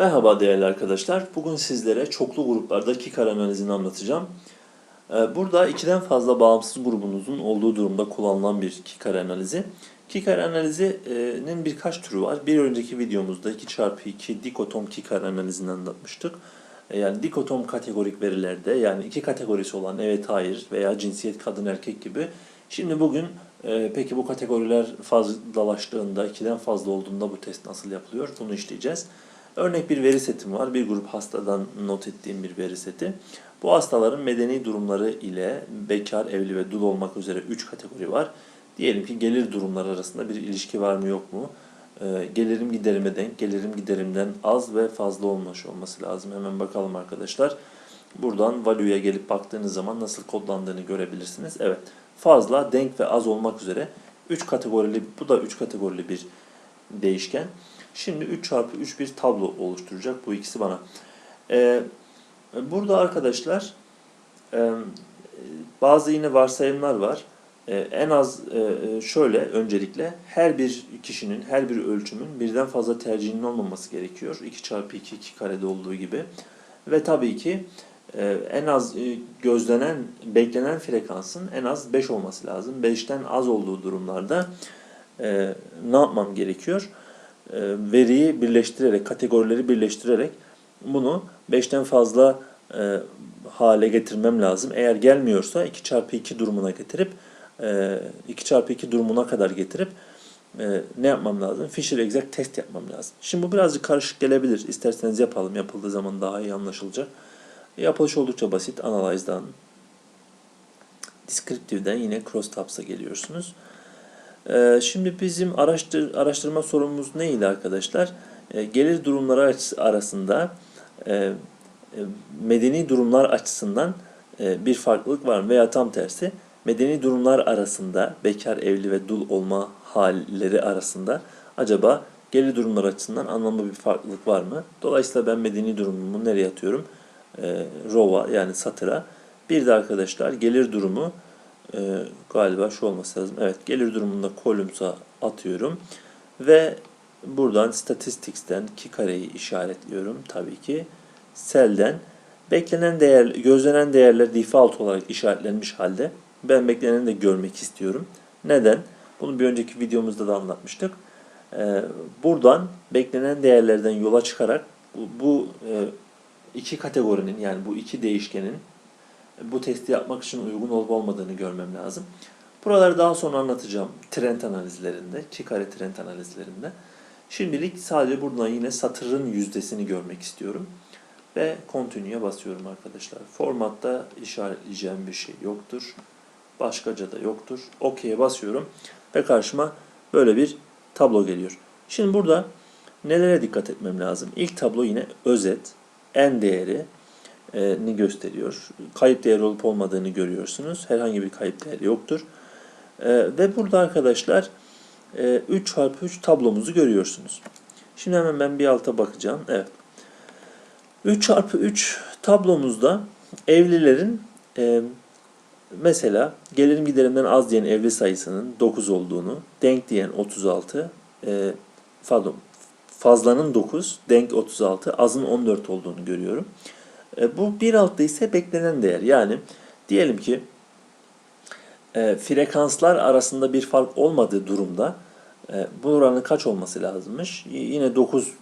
Merhaba değerli arkadaşlar. Bugün sizlere çoklu gruplarda kikar analizini anlatacağım. Ee, Burada ikiden fazla bağımsız grubunuzun olduğu durumda kullanılan bir kikar analizi. Kikar analizinin birkaç türü var. Bir önceki videomuzda 2x2 dikotom kikar analizini anlatmıştık. Ee, Yani dikotom kategorik verilerde yani iki kategorisi olan evet hayır veya cinsiyet kadın erkek gibi. Şimdi bugün e, peki bu kategoriler fazlalaştığında, ikiden fazla olduğunda bu test nasıl yapılıyor? Bunu işleyeceğiz. Örnek bir veri setim var. Bir grup hastadan not ettiğim bir veri seti. Bu hastaların medeni durumları ile bekar, evli ve dul olmak üzere 3 kategori var. Diyelim ki gelir durumları arasında bir ilişki var mı yok mu? Ee, gelirim giderime denk, gelirim giderimden az ve fazla olmuş olması lazım. Hemen bakalım arkadaşlar. Buradan value'ya gelip baktığınız zaman nasıl kodlandığını görebilirsiniz. Evet, fazla, denk ve az olmak üzere 3 kategorili, bu da 3 kategorili bir değişken. Şimdi 3 çarpı 3 bir tablo oluşturacak bu ikisi bana. Ee, burada arkadaşlar e, bazı yine varsayımlar var. Ee, en az e, şöyle öncelikle her bir kişinin, her bir ölçümün birden fazla tercihinin olmaması gerekiyor. 2 çarpı 2, 2 karede olduğu gibi. Ve tabii ki e, en az e, gözlenen, beklenen frekansın en az 5 olması lazım. 5'ten az olduğu durumlarda e, ne yapmam gerekiyor? E, veriyi birleştirerek, kategorileri birleştirerek bunu 5'ten fazla e, hale getirmem lazım. Eğer gelmiyorsa 2 çarpı 2 durumuna getirip e, 2 çarpı 2 durumuna kadar getirip e, ne yapmam lazım? Fisher exact test yapmam lazım. Şimdi bu birazcık karışık gelebilir. İsterseniz yapalım. Yapıldığı zaman daha iyi anlaşılacak. Yapılış oldukça basit. Analyze'dan Descriptive'den yine crosstabs'a geliyorsunuz. Ee, Şimdi bizim araştır, araştırma sorumuz neydi arkadaşlar? Ee, Gelir durumları arasında e, e, medeni durumlar açısından e, bir farklılık var mı? Veya tam tersi medeni durumlar arasında bekar, evli ve dul olma halleri arasında acaba gelir durumlar açısından anlamlı bir farklılık var mı? Dolayısıyla ben medeni durumumu nereye atıyorum? Row'a yani satıra. Bir de arkadaşlar gelir durumu e, galiba şu olması lazım. Evet gelir durumunda columns'a atıyorum. Ve buradan statistics'ten ki kareyi işaretliyorum tabii ki. Cell'den beklenen değer, gözlenen değerler default olarak işaretlenmiş halde ben bekleneni de görmek istiyorum. Neden? Bunu bir önceki videomuzda da anlatmıştık. Ee, buradan beklenen değerlerden yola çıkarak bu, bu e, iki kategorinin yani bu iki değişkenin bu testi yapmak için uygun olup olmadığını görmem lazım. Buraları daha sonra anlatacağım trend analizlerinde, iki trend analizlerinde. Şimdilik sadece buradan yine satırın yüzdesini görmek istiyorum. Ve continue'ya basıyorum arkadaşlar. Formatta işaretleyeceğim bir şey yoktur. Başkaca da yoktur. OK'ye basıyorum ve karşıma böyle bir tablo geliyor. Şimdi burada nelere dikkat etmem lazım? İlk tablo yine özet, en değeri, ni gösteriyor. Kayıp değer olup olmadığını görüyorsunuz. Herhangi bir kayıp değer yoktur. E, ve burada arkadaşlar e, 3 çarpı 3 tablomuzu görüyorsunuz. Şimdi hemen ben bir alta bakacağım. Evet. 3 çarpı 3 tablomuzda evlilerin e, mesela gelirim giderimden az diyen evli sayısının 9 olduğunu, denk diyen 36, e, pardon fazlanın 9, denk 36, azın 14 olduğunu görüyorum. E, bu bir altta ise beklenen değer. Yani diyelim ki e, frekanslar arasında bir fark olmadığı durumda e, bu oranın kaç olması lazımmış? Yine 9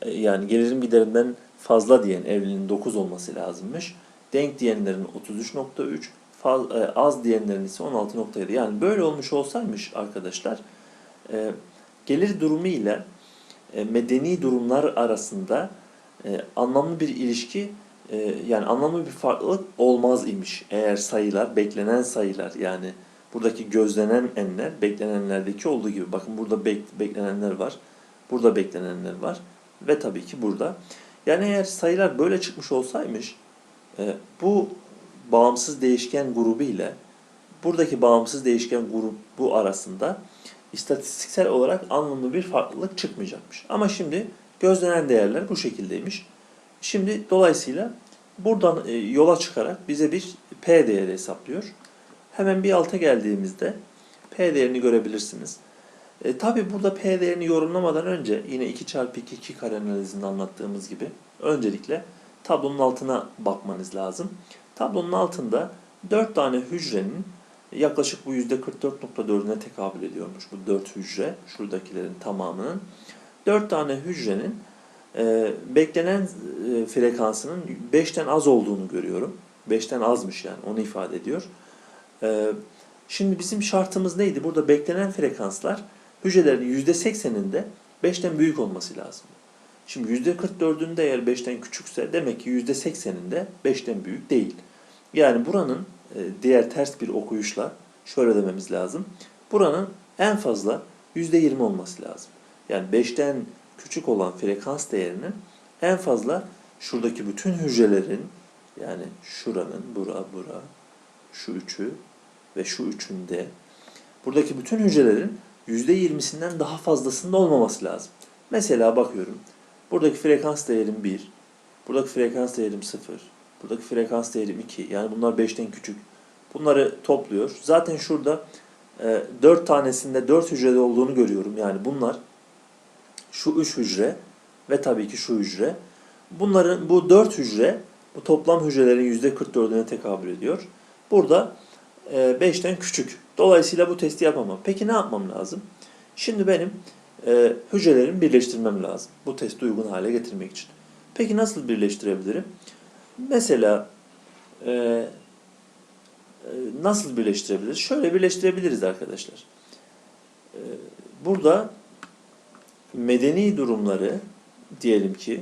e, yani gelirim giderimden fazla diyen evlinin 9 olması lazımmış. Denk diyenlerin 33.3, faz, e, az diyenlerin ise 16.7. Yani böyle olmuş olsaymış arkadaşlar gelir durumu ile medeni durumlar arasında anlamlı bir ilişki e, yani anlamlı bir farklılık olmaz imiş. Eğer sayılar, beklenen sayılar yani buradaki gözlenen enler beklenenlerdeki olduğu gibi. Bakın burada bek- beklenenler var. Burada beklenenler var. Ve tabii ki burada. Yani eğer sayılar böyle çıkmış olsaymış e, bu bağımsız değişken grubu ile buradaki bağımsız değişken grubu arasında istatistiksel olarak anlamlı bir farklılık çıkmayacakmış. Ama şimdi gözlenen değerler bu şekildeymiş. Şimdi dolayısıyla buradan e, yola çıkarak bize bir P değeri hesaplıyor. Hemen bir alta geldiğimizde P değerini görebilirsiniz. E, Tabi burada P değerini yorumlamadan önce yine 2 çarpı 2 2 kare analizinde anlattığımız gibi öncelikle tablonun altına bakmanız lazım. Tablonun altında 4 tane hücrenin yaklaşık bu %44.4'üne tekabül ediyormuş bu 4 hücre şuradakilerin tamamının. 4 tane hücrenin e, beklenen e, frekansının 5'ten az olduğunu görüyorum. 5'ten azmış yani onu ifade ediyor. E, şimdi bizim şartımız neydi? Burada beklenen frekanslar hücrelerin %80'inde 5'ten büyük olması lazım. Şimdi %44'ünde eğer 5'ten küçükse demek ki %80'inde 5'ten büyük değil. Yani buranın e, diğer ters bir okuyuşla şöyle dememiz lazım. Buranın en fazla %20 olması lazım. Yani 5'ten küçük olan frekans değerinin en fazla şuradaki bütün hücrelerin yani şuranın, bura, bura, şu üçü ve şu üçünde buradaki bütün hücrelerin %20'sinden daha fazlasında olmaması lazım. Mesela bakıyorum. Buradaki frekans değerim 1, buradaki frekans değerim 0, buradaki frekans değerim 2. Yani bunlar 5'ten küçük. Bunları topluyor. Zaten şurada e, 4 tanesinde 4 hücrede olduğunu görüyorum. Yani bunlar şu 3 hücre ve tabii ki şu hücre. Bunların bu 4 hücre bu toplam hücrelerin %44'üne tekabül ediyor. Burada 5'ten küçük. Dolayısıyla bu testi yapamam. Peki ne yapmam lazım? Şimdi benim e, hücrelerimi birleştirmem lazım. Bu testi uygun hale getirmek için. Peki nasıl birleştirebilirim? Mesela e, e, nasıl birleştirebiliriz? Şöyle birleştirebiliriz arkadaşlar. E, burada medeni durumları diyelim ki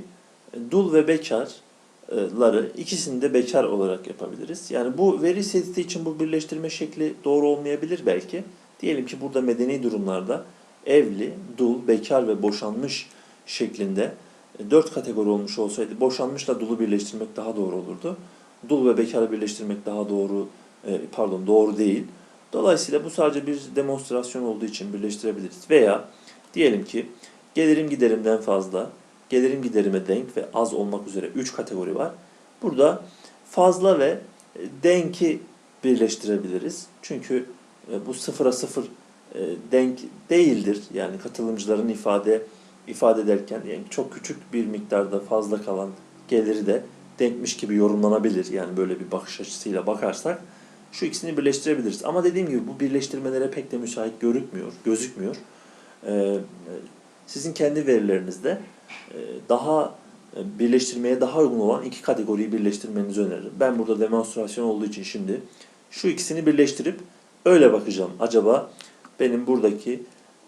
dul ve bekarları ikisini de bekar olarak yapabiliriz. Yani bu veri seti için bu birleştirme şekli doğru olmayabilir belki. Diyelim ki burada medeni durumlarda evli, dul, bekar ve boşanmış şeklinde dört kategori olmuş olsaydı boşanmışla dulu birleştirmek daha doğru olurdu. Dul ve bekarı birleştirmek daha doğru e, pardon doğru değil. Dolayısıyla bu sadece bir demonstrasyon olduğu için birleştirebiliriz. Veya diyelim ki gelirim giderimden fazla, gelirim giderime denk ve az olmak üzere 3 kategori var. Burada fazla ve e, denki birleştirebiliriz. Çünkü bu sıfıra sıfır e, denk değildir. Yani katılımcıların ifade ifade ederken yani çok küçük bir miktarda fazla kalan geliri de denkmiş gibi yorumlanabilir. Yani böyle bir bakış açısıyla bakarsak şu ikisini birleştirebiliriz. Ama dediğim gibi bu birleştirmelere pek de müsait görükmüyor, gözükmüyor. Sizin kendi verilerinizde e, daha e, birleştirmeye daha uygun olan iki kategoriyi birleştirmenizi öneririm. Ben burada demonstrasyon olduğu için şimdi şu ikisini birleştirip öyle bakacağım. Acaba benim buradaki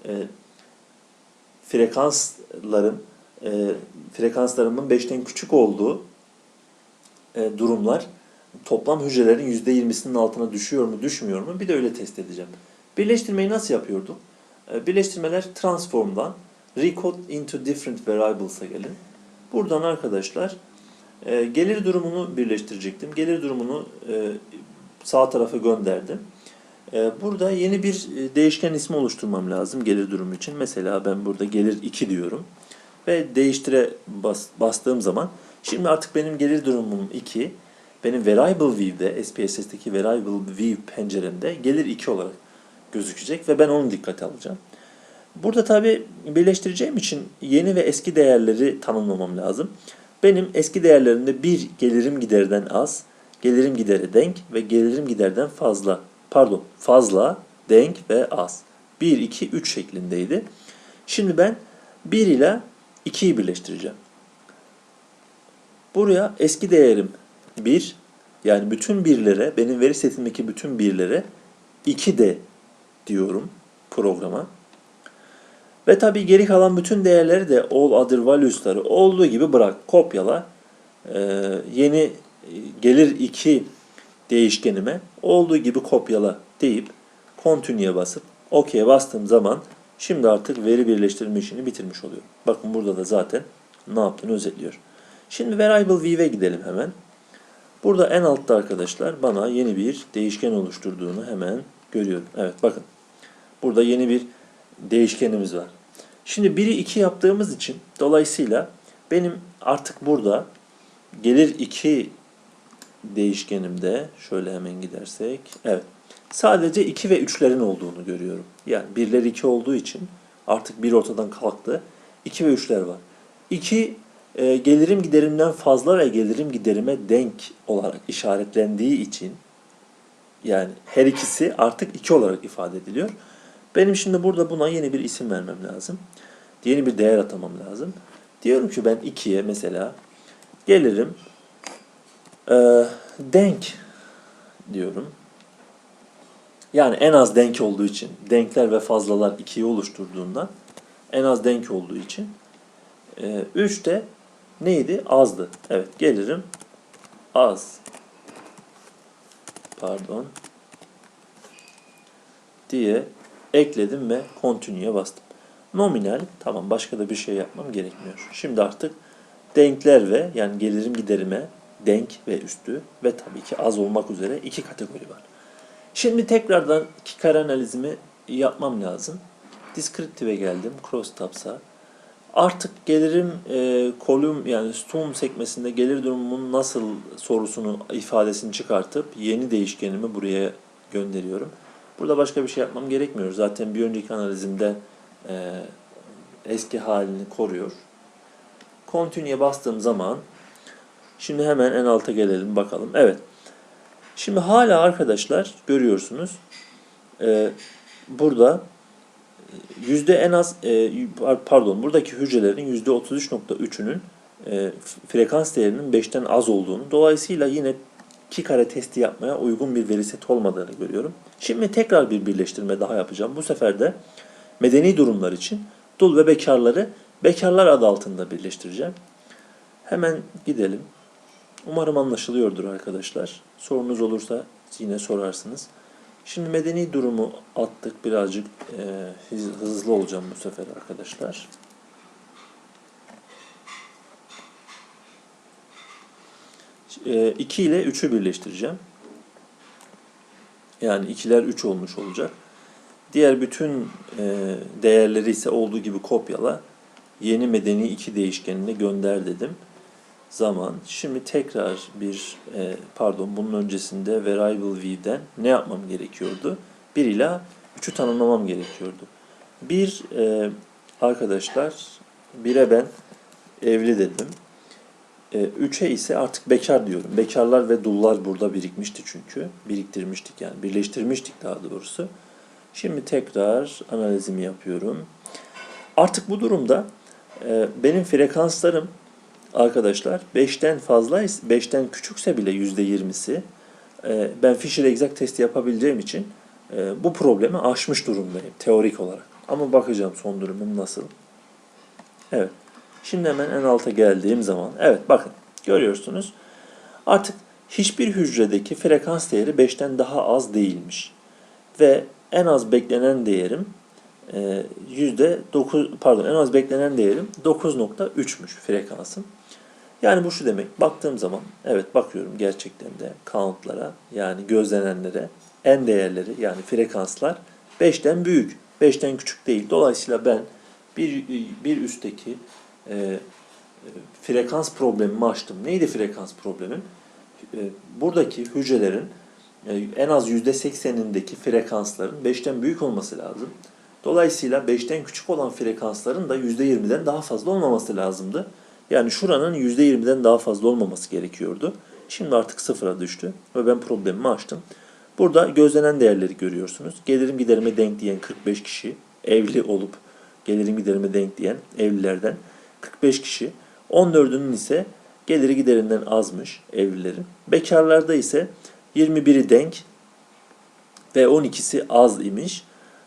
e, frekansların e, frekanslarımın 5'ten küçük olduğu e, durumlar toplam hücrelerin %20'sinin altına düşüyor mu düşmüyor mu bir de öyle test edeceğim. Birleştirmeyi nasıl yapıyorduk? E, birleştirmeler transform'dan recode into different variables'a gelin. Buradan arkadaşlar e, gelir durumunu birleştirecektim. Gelir durumunu e, sağ tarafa gönderdim. Ee, burada yeni bir e, değişken ismi oluşturmam lazım gelir durumu için. Mesela ben burada gelir 2 diyorum. Ve değiştire bas, bastığım zaman şimdi artık benim gelir durumum 2. Benim variable view'de SPSS'teki variable view penceremde gelir 2 olarak gözükecek ve ben onu dikkate alacağım. Burada tabi birleştireceğim için yeni ve eski değerleri tanımlamam lazım. Benim eski değerlerimde bir gelirim giderden az, gelirim gideri denk ve gelirim giderden fazla pardon fazla, denk ve az. 1, 2, 3 şeklindeydi. Şimdi ben 1 ile 2'yi birleştireceğim. Buraya eski değerim 1 yani bütün birlere benim veri setimdeki bütün birlere 2 de diyorum programa. Ve tabii geri kalan bütün değerleri de all other values'ları olduğu gibi bırak, kopyala. Ee, yeni gelir 2 değişkenime olduğu gibi kopyala deyip Continue'ye basıp OK'ye bastığım zaman şimdi artık veri birleştirme işini bitirmiş oluyorum. Bakın burada da zaten ne yaptığını özetliyor. Şimdi Variable View'e gidelim hemen. Burada en altta arkadaşlar bana yeni bir değişken oluşturduğunu hemen görüyorum. Evet bakın. Burada yeni bir değişkenimiz var. Şimdi 1'i 2 yaptığımız için dolayısıyla benim artık burada gelir 2 değişkenimde şöyle hemen gidersek evet sadece 2 ve 3'lerin olduğunu görüyorum. Yani 1'ler 2 olduğu için Artık bir ortadan kalktı. 2 ve 3'ler var. 2 e, gelirim giderimden fazla ve gelirim giderime denk olarak işaretlendiği için yani her ikisi artık 2 olarak ifade ediliyor. Benim şimdi burada buna yeni bir isim vermem lazım. Yeni bir değer atamam lazım. Diyorum ki ben 2'ye mesela gelirim e, denk diyorum. Yani en az denk olduğu için, denkler ve fazlalar 2'yi oluşturduğundan en az denk olduğu için 3 de neydi? Azdı. Evet gelirim az. Pardon. Diye ekledim ve continue'ya bastım. Nominal tamam başka da bir şey yapmam gerekmiyor. Şimdi artık denkler ve yani gelirim giderime denk ve üstü ve tabii ki az olmak üzere iki kategori var. Şimdi tekrardan iki kare analizimi yapmam lazım. Descriptive'e geldim. Crosstabs'a. Artık gelirim e, kolum yani stum sekmesinde gelir durumumun nasıl sorusunu ifadesini çıkartıp yeni değişkenimi buraya gönderiyorum. Burada başka bir şey yapmam gerekmiyor. Zaten bir önceki analizimde e, eski halini koruyor. Continue'ye bastığım zaman şimdi hemen en alta gelelim bakalım. Evet. Şimdi hala arkadaşlar görüyorsunuz e, burada yüzde en az e, pardon buradaki hücrelerin yüzde 33.3'ünün e, frekans değerinin 5'ten az olduğunu dolayısıyla yine iki kare testi yapmaya uygun bir veri seti olmadığını görüyorum. Şimdi tekrar bir birleştirme daha yapacağım. Bu sefer de medeni durumlar için dul ve bekarları bekarlar adı altında birleştireceğim. Hemen gidelim. Umarım anlaşılıyordur arkadaşlar. Sorunuz olursa yine sorarsınız. Şimdi medeni durumu attık. Birazcık e, hızlı olacağım bu sefer arkadaşlar. 2 ile 3'ü birleştireceğim. Yani 2'ler 3 olmuş olacak. Diğer bütün e, değerleri ise olduğu gibi kopyala. Yeni medeni 2 değişkenine gönder dedim zaman. Şimdi tekrar bir e, pardon bunun öncesinde variable view'den ne yapmam gerekiyordu? 1 ila 3'ü tanımlamam gerekiyordu. Bir e, arkadaşlar 1'e ben evli dedim. E, 3'e ise artık bekar diyorum. Bekarlar ve dullar burada birikmişti çünkü. Biriktirmiştik yani. Birleştirmiştik daha doğrusu. Şimdi tekrar analizimi yapıyorum. Artık bu durumda e, benim frekanslarım arkadaşlar 5'ten fazla 5'ten küçükse bile %20'si e, ben Fisher Exact testi yapabileceğim için e, bu problemi aşmış durumdayım teorik olarak. Ama bakacağım son durumum nasıl. Evet. Şimdi hemen en alta geldiğim zaman evet bakın görüyorsunuz. Artık hiçbir hücredeki frekans değeri 5'ten daha az değilmiş. Ve en az beklenen değerim e, yüzde 9 pardon en az beklenen değerim 9.3'müş frekansım. Yani bu şu demek. Baktığım zaman evet bakıyorum gerçekten de countlara yani gözlenenlere en değerleri yani frekanslar 5'ten büyük. 5'ten küçük değil. Dolayısıyla ben bir, bir üstteki e, frekans problemimi açtım. Neydi frekans problemim? E, buradaki hücrelerin e, en az %80'indeki frekansların 5'ten büyük olması lazım. Dolayısıyla 5'ten küçük olan frekansların da %20'den daha fazla olmaması lazımdı. Yani şuranın %20'den daha fazla olmaması gerekiyordu. Şimdi artık sıfıra düştü ve ben problemimi açtım. Burada gözlenen değerleri görüyorsunuz. Gelirim giderime denk diyen 45 kişi, evli olup gelirim giderime denk diyen evlilerden 45 kişi. 14'ünün ise geliri giderinden azmış evlilerin. Bekarlarda ise 21'i denk ve 12'si az imiş.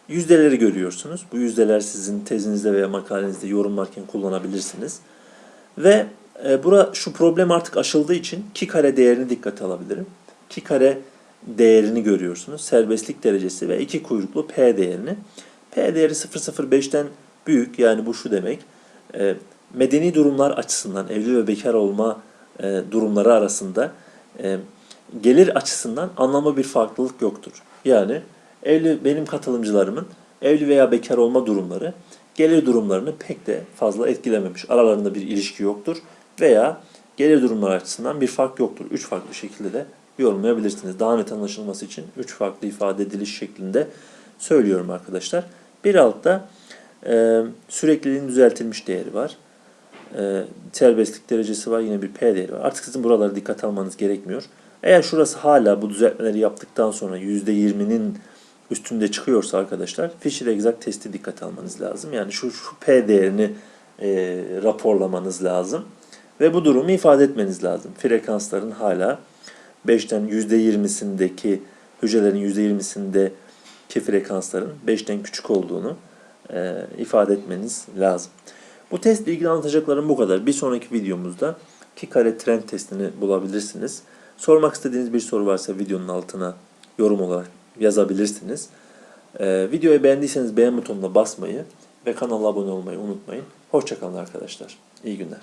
Yüzdeleri görüyorsunuz. Bu yüzdeler sizin tezinizde veya makalenizde yorumlarken kullanabilirsiniz. Ve e, bura şu problem artık aşıldığı için ki kare değerini dikkate alabilirim. Ki kare değerini görüyorsunuz. Serbestlik derecesi ve iki kuyruklu P değerini. P değeri 0.05'ten büyük yani bu şu demek. E, medeni durumlar açısından evli ve bekar olma e, durumları arasında e, gelir açısından anlamlı bir farklılık yoktur. Yani evli benim katılımcılarımın evli veya bekar olma durumları gelir durumlarını pek de fazla etkilememiş. Aralarında bir ilişki yoktur veya gelir durumları açısından bir fark yoktur. Üç farklı şekilde de yorumlayabilirsiniz. Daha net anlaşılması için üç farklı ifade ediliş şeklinde söylüyorum arkadaşlar. Bir altta E, sürekliliğin düzeltilmiş değeri var. E, serbestlik derecesi var. Yine bir P değeri var. Artık sizin buralara dikkat almanız gerekmiyor. Eğer şurası hala bu düzeltmeleri yaptıktan sonra %20'nin üstünde çıkıyorsa arkadaşlar Fisher Exact testi dikkat almanız lazım. Yani şu, şu P değerini e, raporlamanız lazım. Ve bu durumu ifade etmeniz lazım. Frekansların hala 5'ten %20'sindeki hücrelerin %20'sindeki frekansların 5'ten küçük olduğunu e, ifade etmeniz lazım. Bu testle ilgili anlatacaklarım bu kadar. Bir sonraki videomuzda ki kare trend testini bulabilirsiniz. Sormak istediğiniz bir soru varsa videonun altına yorum olarak yazabilirsiniz. Ee, videoyu beğendiyseniz beğen butonuna basmayı ve kanala abone olmayı unutmayın. Hoşçakalın arkadaşlar. İyi günler.